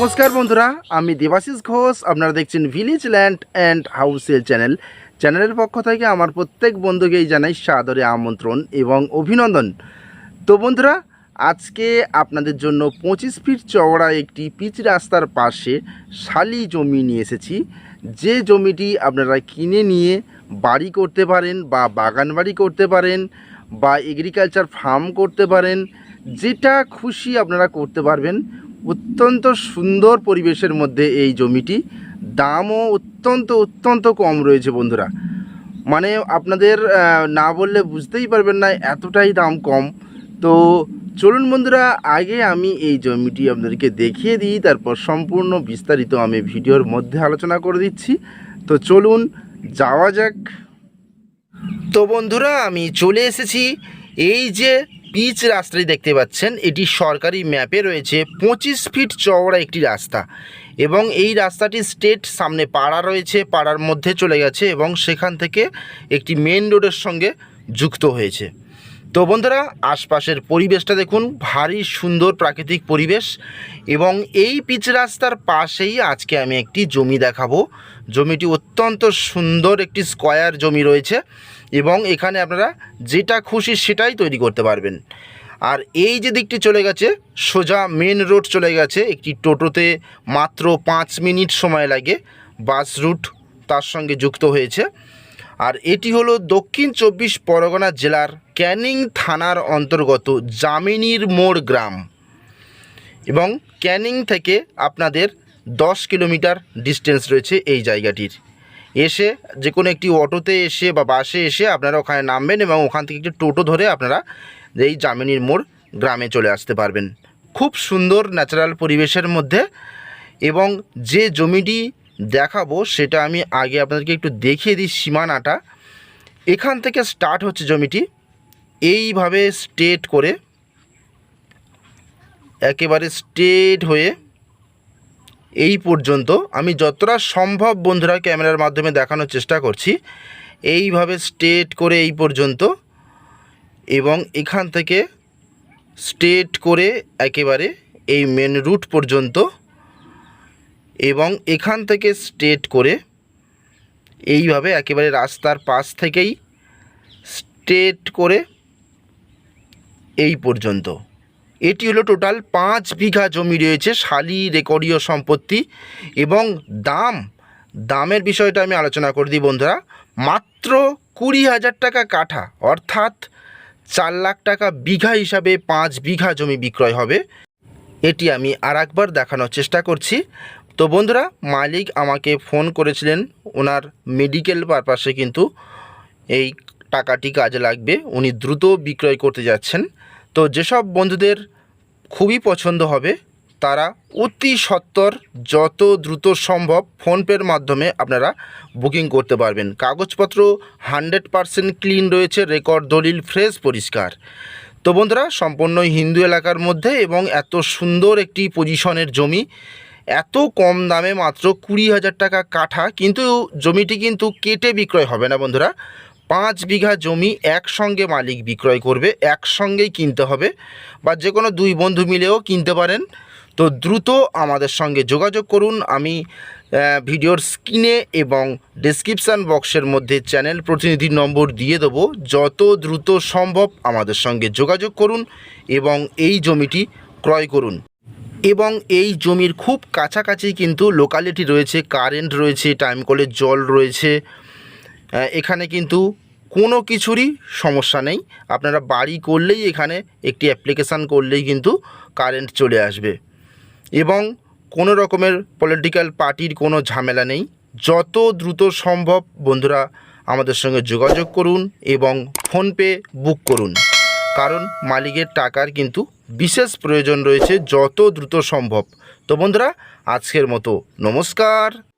নমস্কার বন্ধুরা, আমি দেবাশিস ঘোষ, আপনারা দেখছেন ভিলেজ ল্যান্ড অ্যান্ড হাউসেল চ্যানেল চ্যানেলের পক্ষ থেকে আমার প্রত্যেক বন্ধুকেই জানাই সাদরে আমন্ত্রণ এবং অভিনন্দন। তো বন্ধুরা, আজকে আপনাদের জন্য পঁচিশ ফিট চওড়া একটি পিচ রাস্তার পাশে শালি জমি নিয়ে এসেছি। যে জমিটি আপনারা কিনে নিয়ে বাড়ি করতে পারেন বা বাগান বাড়ি করতে পারেন বা এগ্রিকালচার ফার্ম করতে পারেন, যেটা খুশি আপনারা করতে পারবেন। অত্যন্ত সুন্দর পরিবেশের মধ্যে এই জমিটি। দামও অত্যন্ত অত্যন্ত কম রয়েছে বন্ধুরা। মানে আপনাদের না বললে বুঝতেই পারবেন না এতটাই দাম কম। তো চলুন বন্ধুরা, আগে আমি এই জমিটি আপনাদেরকে দেখিয়ে দিই, তারপর সম্পূর্ণ বিস্তারিত আমি ভিডিওর মধ্যে আলোচনা করে দিচ্ছি। তো চলুন, যাওয়া যাক। তো বন্ধুরা, আমি চলে এসেছি। এই যে পিচ রাস্তাটি দেখতে পাচ্ছেন। এটি সরকারি ম্যাপে রয়েছে। পঁচিশ ফিট চওড়া একটি রাস্তা এবং এই রাস্তাটি স্টেট সামনে পাড়া রয়েছে, পাড়ার মধ্যে চলে গেছে এবং সেখান থেকে একটি মেন রোডের সঙ্গে যুক্ত হয়েছে। তো বন্ধুরা, আশপাশের পরিবেশটা দেখুন, ভারী সুন্দর প্রাকৃতিক পরিবেশ এবং এই পিচ রাস্তার পাশেই আজকে আমি একটি জমি দেখাবো। জমিটি অত্যন্ত সুন্দর একটি স্কয়ার জমি রয়েছে এবং এখানে আপনারা যেটা খুশি সেটাই তৈরি করতে পারবেন। আর এই যে দিকটি চলে গেছে, সোজা মেন রোড চলে গেছে, একটি টোটোতে মাত্র পাঁচ মিনিট সময় লাগে, বাস রুট তার সঙ্গে যুক্ত হয়েছে। আর এটি হলো দক্ষিণ চব্বিশ পরগনা জেলার ক্যানিং থানার অন্তর্গত জামিনীর মোড় গ্রাম। এবং ক্যানিং থেকে আপনাদের দশ কিলোমিটার ডিস্টেন্স রয়েছে এই জায়গাটির। এসে যে কোনো একটি অটোতে এসে বা বাসে এসে আপনারা ওখানে নামবেন এবং ওখান থেকে একটি টোটো ধরে আপনারা এই জামিনীর মোড় গ্রামে চলে আসতে পারবেন। খুব সুন্দর ন্যাচারাল পরিবেশের মধ্যে এবং যে জমিটি দেখাবো, সেটা আমি আগে আপনাদেরকে একটু দেখিয়ে দিই সীমানাটা। এখান থেকে স্টার্ট হচ্ছে জমিটি। এইভাবে স্ট্রেট করে, একেবারে স্ট্রেট হয়ে এই পর্যন্ত আমি যতটা সম্ভব বন্ধুরা ক্যামেরার মাধ্যমে দেখানোর চেষ্টা করছি। এইভাবে স্ট্রেট করে এই পর্যন্ত এবং এখান থেকে স্ট্রেট করে একেবারে এই মেন রুট পর্যন্ত এবং এখান থেকে স্ট্রেট করে এইভাবে একেবারে রাস্তার পাশ থেকেই স্ট্রেট করে এই পর্যন্ত। এটি হলো টোটাল পাঁচ বিঘা জমি রয়েছে শালি রেকর্ডীয় সম্পত্তি এবং দাম, দামের বিষয়টা আমি আলোচনা করে দিই বন্ধুরা। মাত্র কুড়ি হাজার টাকা কাঠা, অর্থাৎ চার লাখ টাকা বিঘা হিসাবে পাঁচ বিঘা জমি বিক্রয় হবে। এটি আমি আর একবার দেখানোর চেষ্টা করছি। তো বন্ধুরা, মালিক আমাকে ফোন করেছিলেন, ওনার মেডিকেল পারপাসে কিন্তু এই টাকাটি কাজে লাগবে। উনি দ্রুত বিক্রয় করতে যাচ্ছেন। তো যেসব বন্ধুদের খুবই পছন্দ হবে, তারা অতি সত্বর যত দ্রুত সম্ভব ফোনপের মাধ্যমে আপনারা বুকিং করতে পারবেন। কাগজপত্র হান্ড্রেড পারসেন্ট ক্লিন রয়েছে রেকর্ড দলিল ফ্রেশ পরিষ্কার। তো বন্ধুরা, সম্পূর্ণ হিন্দু এলাকার মধ্যে এবং এত সুন্দর একটি পজিশনের জমি এত কম দামে মাত্র কুড়ি হাজার টাকা কাঠা, কিন্তু জমিটি কিন্তু কেটে বিক্রয় হবে না বন্ধুরা। পাঁচ বিঘা জমি একসঙ্গে মালিক বিক্রয় করবে, একসঙ্গেই কিনতে হবে বা যে কোনো দুই বন্ধু মিলেও কিনতে পারেন। তো দ্রুত আমাদের সঙ্গে যোগাযোগ করুন। আমি ভিডিওর স্ক্রিনে এবং ডেসক্রিপশান বক্সের মধ্যে চ্যানেল প্রতিনিধির নম্বর দিয়ে দেবো। যত দ্রুত সম্ভব আমাদের সঙ্গে যোগাযোগ করুন এবং এই জমিটি ক্রয় করুন। এবং এই জমির খুব কাছাকাছি কিন্তু লোকালিটি রয়েছে কারেন্ট রয়েছে টাইম কলের জল রয়েছে। এখানে কিন্তু কোনো কিছুরই সমস্যা নেই। আপনারা বাড়ি করলেই এখানে একটি অ্যাপ্লিকেশান করলেই কিন্তু কারেন্ট চলে আসবে। এবং কোনো রকমের পলিটিক্যাল পার্টির কোনো ঝামেলা নেই। যত দ্রুত সম্ভব বন্ধুরা আমাদের সঙ্গে যোগাযোগ করুন এবং ফোনপে বুক করুন। কারণ মালিকের টাকার কিন্তু বিশেষ প্রয়োজন রয়েছে যত দ্রুত সম্ভব। তো বন্ধুরা আজকের মতো নমস্কার।